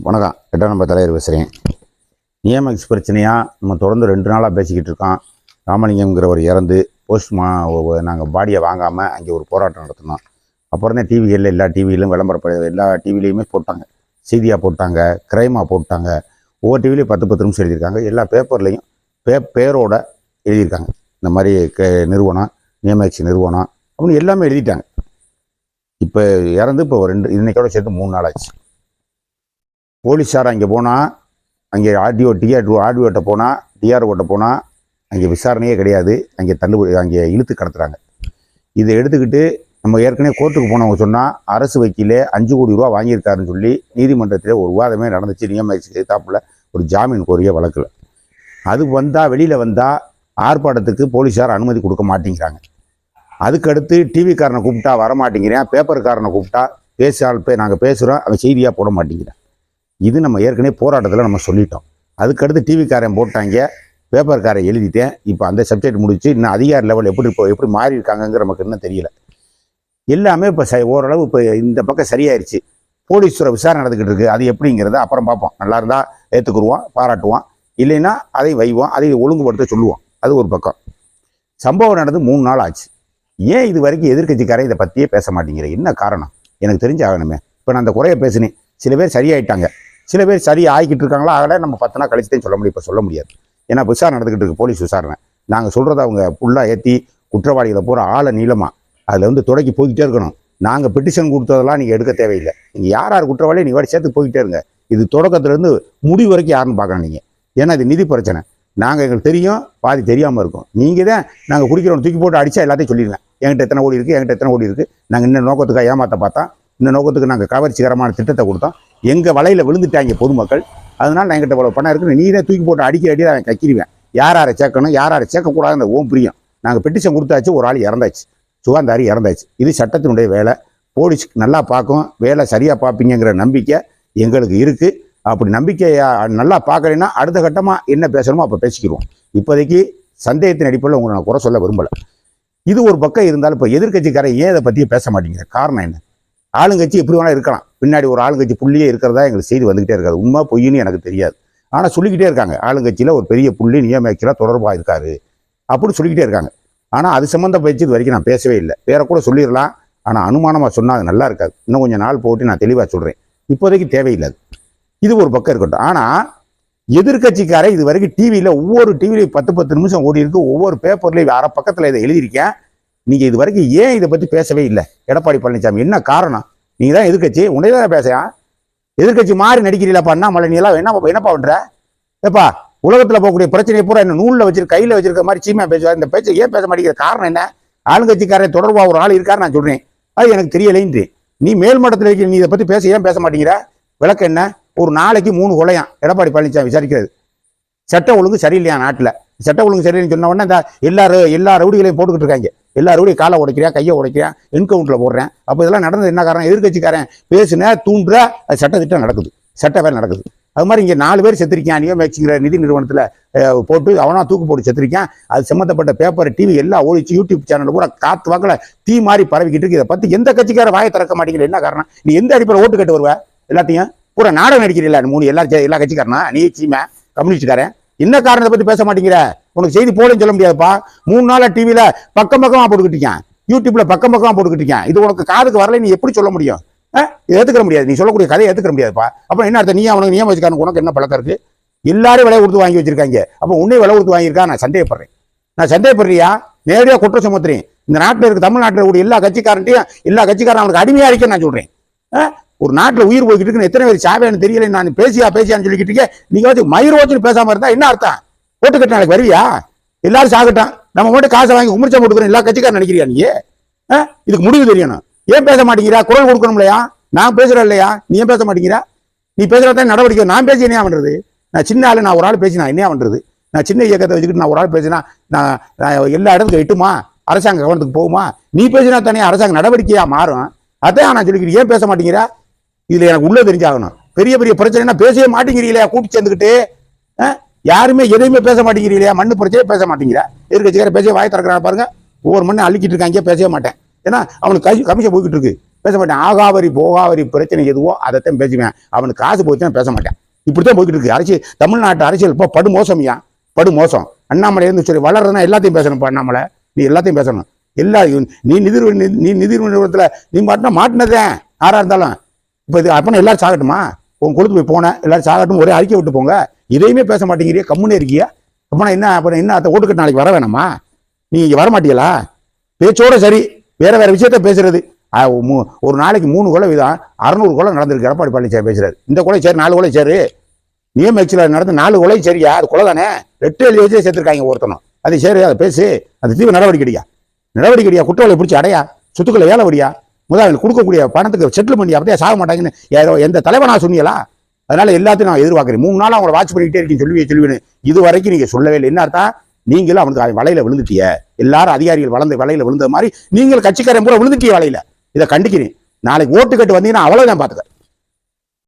வணக்கம். எட்டாம் நம்பர் தலைவர் பேசுகிறேன் நியமக்ஸ் பிரச்சனையாக நம்ம தொடர்ந்து ரெண்டு நாளாக பேசிக்கிட்டு இருக்கோம். ராமலிங்கம்ங்கிறவர் இறந்து போஸ்ட் மா நாங்கள் பாடியை வாங்காமல் அங்கே ஒரு போராட்டம் நடத்தினோம். அப்புறம் தான் டிவிகளில் எல்லா டிவியிலும் விளம்பரப்பட எல்லா டிவிலையுமே போட்டாங்க. செய்தியாக போட்டாங்க கிரைமாக போட்டாங்க. ஒவ்வொரு டிவிலையும் பத்து பத்து நிமிஷம் எழுதியிருக்காங்க. எல்லா பேப்பர்லேயும் பே பேரோட எழுதியிருக்காங்க. இந்த மாதிரி க நிறுவனம் நியமக்ஸ் நிறுவனம் அப்படின்னு எல்லாமே எழுதிட்டாங்க. இப்போ இறந்து இப்போ ரெண்டு இன்னைக்கோட சேர்த்து மூணு நாள் ஆச்சு. போலீஸார் அங்கே போனால் அங்கே ஆர்டிஓ டிஆர் ஆர்டிஓட்ட போனால் டிஆர்ஓட்ட போனால் அங்கே விசாரணையே கிடையாது. அங்கே தள்ளுபடி அங்கே இழுத்து கடத்துகிறாங்க இதை எடுத்துக்கிட்டு நம்ம ஏற்கனவே கோர்ட்டுக்கு போனவங்க சொன்னால் அரசு வக்கீலே அஞ்சு கோடி ரூபா வாங்கியிருக்காருன்னு சொல்லி நீதிமன்றத்தில் ஒரு விவாதமே நடந்துச்சு நியமிச்சு தாப்பில் ஒரு ஜாமீன் கோரிய வழக்கில். அது வந்தால் வெளியில் வந்தால் ஆர்ப்பாட்டத்துக்கு போலீஸார் அனுமதி கொடுக்க மாட்டேங்கிறாங்க. அதுக்கடுத்து டிவிக்காரனை கூப்பிட்டா வரமாட்டேங்கிறேன் பேப்பர்காரனை கூப்பிட்டா பேசால் பே நாங்கள் பேசுகிறோம் அவன் செய்தியாக போட மாட்டேங்கிறேன். இது நம்ம ஏற்கனவே போராட்டத்தில் நம்ம சொல்லிட்டோம். அதுக்கடுத்து டிவிக்காரன் போட்டாங்க பேப்பர்காரன் எழுதிட்டேன். இப்போ அந்த சப்ஜெக்ட் முடிச்சு இன்னும் அதிகார லெவல் எப்படி இப்போ எப்படி மாறி இருக்காங்கங்கிற நமக்கு இன்னும் தெரியல. எல்லாமே இப்போ ச ஓரளவு இப்போ இந்த பக்கம் சரியாயிருச்சு. போலீஸ் துறை விசாரணை நடந்துக்கிட்டு இருக்குது அது எப்படிங்கிறத அப்புறம் பார்ப்போம். நல்லா இருந்தால் ஏற்றுக்குருவோம் பாராட்டுவோம் இல்லைன்னா அதை வைவோம் அதை ஒழுங்குபடுத்த சொல்லுவோம். அது ஒரு பக்கம். சம்பவம் நடந்து மூணு நாள் ஆச்சு. ஏன் இது வரைக்கும் எதிர்க்கட்சிக்காரன் இதை பற்றியே பேச மாட்டேங்கிற? என்ன காரணம்? எனக்கு தெரிஞ்சு ஆகணுமே. இப்போ நான் அந்த குறைய பேசினேன். சில பேர் சரியாயிட்டாங்க. சில பேர் சரி ஆகிக்கிட்டு இருக்காங்களா? ஆகல நம்ம பத்து நாள் கழிச்சு தான் சொல்ல முடியும். இப்போ சொல்ல முடியாது. ஏன்னா விசாரணை நடந்துக்கிட்டு இருக்கு. போலீஸ் விசாரணை. நாங்கள் சொல்கிறத அவங்க ஃபுல்லாக ஏற்றி குற்றவாளிகளை பூரா ஆளை நீளமாக அதில் வந்து தொடக்கி போய்கிட்டே இருக்கணும். நாங்கள் பெட்டிஷன் கொடுத்ததெல்லாம் நீங்கள் எடுக்க தேவையில்லை. நீங்கள் யார் யார் குற்றவாளி வாடி சேர்த்து போய்கிட்டே இருங்க. இது தொடக்கத்துலேருந்து முடிவு வரைக்கும் யாருன்னு பார்க்கணும் நீங்கள் ஏன்னா இது நிதி பிரச்சனை. நாங்கள் எங்களுக்கு தெரியும் பாதி தெரியாமல் இருக்கும். நீங்கள் தான் நாங்கள் குடிக்கிறவங்க தூக்கி போட்டு அடித்தா எல்லாத்தையும் சொல்லிடுறேன் என்கிட்ட எத்தனை ஓடி இருக்குது என்கிட்ட எத்தனை கோடி இருக்குது நாங்கள் இன்னும் நோக்கத்துக்காக ஏமாற்ற பார்த்தா இந்த நோக்கத்துக்கு நாங்கள் கவர்ச்சிகரமான திட்டத்தை கொடுத்தோம். எங்கள் வலையில் விழுந்துட்டாங்க பொதுமக்கள். அதனால் நான் என்கிட்ட இவ்வளோ பணம் இருக்குது நீரே தூக்கி போட்டு அடிக்கிற அடி அவன் கக்கிடுவேன். யார் யாரை சேர்க்கணும் யார் யாரை சேர்க்கக்கூடாதுன்னு ஓம் பிரியம். நாங்கள் பெட்டிஷன் கொடுத்தாச்சு ஒரு ஆள் இறந்தாச்சு. சுகாந்தாரி இறந்தாச்சு. இது சட்டத்தினுடைய வேலை. போலீஸ் நல்லா பார்க்கும் வேலை சரியாக பார்ப்பீங்கங்கிற நம்பிக்கை எங்களுக்கு இருக்குது அப்படி நம்பிக்கையை நல்லா பார்க்கலைன்னா அடுத்த கட்டமாக என்ன பேசணுமோ அப்போ பேசிக்கிடுவோம் இப்போதைக்கு சந்தேகத்தின் அடிப்படையில் உங்களை நான் குறை சொல்ல விரும்பலை. இது ஒரு பக்கம் இருந்தாலும் இப்போ எதிர்க்கட்சிக்காரன் ஏன் இதை பற்றி பேச மாட்டேங்கிற காரணம் என்ன? ஆளுங்கட்சி எப்படி வேணால் இருக்கலாம். பின்னாடி ஒரு ஆளுங்கட்சி புள்ளியே இருக்கிறதா எங்களுக்கு செய்தி வந்துக்கிட்டே இருக்காது. உண்மை பொய்ன்னு எனக்கு தெரியாது. ஆனால் சொல்லிக்கிட்டே இருக்காங்க. ஆளுங்கட்சியில் ஒரு பெரிய புள்ளி நியமிக்கல தொடர்பாக இருக்காரு அப்படின்னு சொல்லிக்கிட்டே இருக்காங்க. ஆனால் அது சம்மந்த பயிற்சி இது வரைக்கும் நான் பேசவே இல்லை. வேற கூட சொல்லிடலாம். ஆனால் அனுமானமாக சொன்னால் அது நல்லா இருக்காது. இன்னும் கொஞ்சம் நாள் போட்டு நான் தெளிவாக சொல்கிறேன் இப்போதைக்கு தேவையில்லை இது ஒரு பக்கம் இருக்கட்டும். ஆனால் எதிர்க்கட்சிக்காரை இது வரைக்கும் டிவியில் ஒவ்வொரு டிவிலையும் பத்து பத்து நிமிஷம் ஓடி இருக்கு. ஒவ்வொரு பேப்பர்லையும் அரை பக்கத்தில் இதை எழுதியிருக்கேன். நீங்கள் இது வரைக்கும் ஏன் இதை பற்றி பேசவே இல்லை? எடப்பாடி பழனிசாமி என்ன காரணம்? நீங்கள் தான் எதிர்க்கட்சி உடனே தான் பேசுகிறேன் எதிர்க்கட்சி மாறி நடிக்கிறீங்களப்பா அண்ணாமலை நீ எல்லாம் என்ன என்னப்பா பண்ணுற ஏப்பா உலகத்தில் போகக்கூடிய பிரச்சனையை பூரா என்ன நூலில் வச்சிருக்க கையில் வச்சிருக்க மாதிரி சீமா பேசுவார். இந்த பேச்சை ஏன் பேச மாட்டேங்கிற காரணம் என்ன? ஆளுங்கட்சிக்காரன் தொடர்பாக ஒரு ஆள் இருக்காரு நான் சொல்கிறேன் அது எனக்கு தெரியலைன்றி நீ மேல்மட்டத்தில் இருக்கிற நீ இதை பற்றி பேச ஏன் பேச மாட்டேங்கிற? விளக்கு என்ன? ஒரு நாளைக்கு மூணு கொலையாம். எடப்பாடி பழனிசாமி விசாரிக்கிறது. சட்ட ஒழுங்கு சரியில்லையா நாட்டில்? சட்ட ஒழுங்கு சரியில்லைன்னு சொன்ன உடனே இந்த எல்லா எல்லா ரவுடிகளையும் போட்டுக்கிட்டு இருக்காங்க. எல்லா காலை உடைக்கிறியா கையை உடைக்கிறேன் என்கவுண்டரில் போடுறேன். அப்போ இதெல்லாம் நடந்தது என்ன காரணம்? எதிர்க்கட்சிக்காரன் பேசுன தூண்டுற அது சட்டத்திட்டம் நடக்குது. சட்ட வேறு நடக்குது. அது மாதிரி இங்கே நாலு பேர் செத்துருக்கான் நியமிச்சுங்கிற நிதி நிறுவனத்தில் போட்டு அவனா தூக்கு போட்டு செத்துருக்கான் அது சம்மந்தப்பட்ட பேப்பர் டிவி எல்லாம் ஓடிச்சு யூடியூப் சேனல் பூரா காத்து வாக்கில் தீ மாதிரி பரவிக்கிட்டு இருக்கு இதை பற்றி எந்த கட்சிக்கார வாயை திறக்க மாட்டேங்கிற என்ன காரணம்? நீ எந்த அடிப்படையில் ஓட்டு கட்டு வருவ? எல்லாத்தையும்? பூரா நாடகம் நடிக்கிறீல்ல மூணு எல்லா எல்லா கட்சிக்காரனா? நீ சீமை கம்யூனிஸ்ட்காரன். என்ன காரணத்தை பற்றி பேச மாட்டேங்கிற? உனக்கு செய்தி போலன்னு சொல்ல முடியாதுப்பா. மூணு நாளில் டிவியில் பக்கம் பக்கமாக போட்டுக்கிட்டீங்க யூடியூப்பில் பக்கம் பக்கமாக போட்டுக்கிட்டீங்க இது உனக்கு காதுக்கு வரல நீ எப்படி சொல்ல முடியும்? அஹ்? முடியாது. நீ சொல்லக்கூடிய கதையை ஏற்றுக்க முடியாதுப்பா. அப்புறம் என்ன அர்த்தம்? நீ அவனுக்கு நியம வச்சுக்காரன் உனக்கு என்ன பழக்கம் இருக்குது எல்லாரும் விலை கொடுத்து வாங்கி வச்சிருக்காங்க. அப்போ உன்னே விலை கொடுத்து வாங்கியிருக்கா? நான் சந்தேகப்படுறேன். நான் சந்தேகப்படுறியா? நேரடியாக குற்றம் சுமத்துறேன். இந்த நாட்டில் இருக்க தமிழ்நாட்டில் கூடிய எல்லா கட்சிக்காரன்ட்டையும் எல்லா கட்சிக்காரன் அவனுக்கு அடிமையாக இருக்கேன்னு நான் சொல்கிறேன் ஒரு நாட்டில் உயிர் போய்கிட்டு இருக்குன்னு எத்தனை பேர் சாவேன்னு தெரியல நான் பேசியா பேசியான்னு சொல்லிக்கிட்டு இருக்கேன். நீங்க வந்து மயிர் ஓச்சுன்னு பேசாம இருந்தா என்ன அர்த்தம்? ஓட்டு கட்ட நாளைக்கு வருவியா? எல்லாரும் சாகட்டான் நம்ம மட்டும் காசை வாங்கி உமிழ்ச்சா கொடுக்குறோம் எல்லா கட்சிக்காரன் நினைக்கிறியா நீ? இதுக்கு முடிவு தெரியணும். ஏன் பேச மாட்டேங்கிறா? குரல் கொடுக்கணும் இல்லையா நான் பேசுறேன் இல்லையா? நீ ஏன் பேச மாட்டேங்கிறா? நீ பேசுறதான் நடவடிக்கை நான் பேசி என்ன பண்றது? நான் சின்ன ஆள் நான் ஒரு ஆள் பேசி நான் என்ன பண்றது? நான் சின்ன இயக்கத்தை வச்சுக்கிட்டு நான் ஒரு ஆள் பேசினா நான் எல்லா இடத்துக்கும் எட்டுமா? அரசாங்க கவனத்துக்கு போகுமா? நீ பேசினா தானே அரசாங்க நடவடிக்கையா மாறும். அதான் நான் சொல்லிக்கிறேன். ஏன் பேச மாட்டேங்கிறா? இதுல எனக்கு உள்ள தெரிஞ்சாகணும். பெரிய பெரிய பிரச்சனைனா பேசவே மாட்டேங்கிறீங்களா கூட்டி சேர்ந்துக்கிட்டு யாருமே எதையுமே பேச மாட்டேங்கிறீங்களா மண்ணு பிரச்சனையே பேச மாட்டேங்கிறா. எதிர்கட்சிக்கார பேசவே வாய் திறக்கிறாங்க பாருங்க. ஒவ்வொரு மண்ணை அழுக்கிட்டு இருக்காங்க பேசவே மாட்டேன். ஏன்னா அவனுக்கு கை கமிஷன் போய்கிட்டு இருக்கு. பேச மாட்டேன். ஆகாவரி போகாவரி பிரச்சனை எதுவோ அதைத்தான் பேசுவேன். அவனுக்கு காசு போச்சுன்னா பேச மாட்டேன். இப்படி தான் போய்கிட்டு இருக்கு. அரசியல் தமிழ்நாட்டு அரசியல் இப்போ படு மோசமியா படு மோசம். அண்ணாமலை இருந்து சரி வளர்றதுனா எல்லாத்தையும் பேசணும்ப்பா அண்ணாமலை. நீ எல்லாத்தையும் பேசணும். எல்லா நீ நிதி நீ நிதி நிறுவனத்தில் நீ மாட்டினா மாட்டினதே. யாராக இருந்தாலும். இப்போ இது அப்பனா எல்லாரும் சாகட்டுமா? உன் கொழுத்து போய் போனேன் எல்லாரும் சாகட்டும் ஒரே அறிக்கை விட்டு போங்க. இதையுமே பேச மாட்டேங்கிறியா கம்முனே இருக்கியா? அப்பனா என்ன அப்புறம் என்ன அத்தை ஓட்டுக்கட்டு நாளைக்கு வர வேணாமா? நீ இங்கே வர மாட்டீங்களா பேச்சோட சரி வேற வேற விஷயத்த பேசுறது. மூ- ஒரு நாளைக்கு மூணு கொலை விதம் அறநூறு கொலை நடந்திருக்கு எடப்பாடி பழனிசாமி பேசுறாரு. இந்த கொலை சரி நாலு கொலை சரி. நியமச்சில் நடந்து நாலு கொலை சரியா? அது கொலை தானே? ரெட்டு எழுதி வச்சே சேர்த்துருக்காங்க ஒருத்தனும் அது சரி அதை பேசு. அது தீவிர நடவடிக்கை எடுயா நடவடிக்கை அடியா? குற்றவாளி பிடிச்சி அடையா? சொத்துக்களை ஏழை வடியா முதல்ல கொடுக்கக்கூடிய பணத்துக்கு செட்டில் பண்ணி அப்படியே சாக மாட்டாங்கன்னு யாரோ எந்த தலைவனா சொன்னீங்களா? அதனால எல்லாத்தையும் நான் எதிர்பார்க்குறேன். மூணு நாள் அவங்கள வாட்ச் பண்ணிக்கிட்டே இருக்கீங்க சொல்லுவே சொல்லுவேன் இது வரைக்கும் நீங்கள் சொல்லவே இல்லை. என்ன அர்த்தம்? நீங்களும் அவனுக்கு வலையில விழுந்துட்டிய. எல்லாரும் அதிகாரிகள் வளர்ந்த வலையில விழுந்த மாதிரி நீங்கள் கட்சிக்காரன் பூரா விழுந்துட்டிய வலையில. இதை கண்டிக்கிறேன். நாளைக்கு ஓட்டு கட்டு வந்தீங்கன்னா நான் பாத்துக்க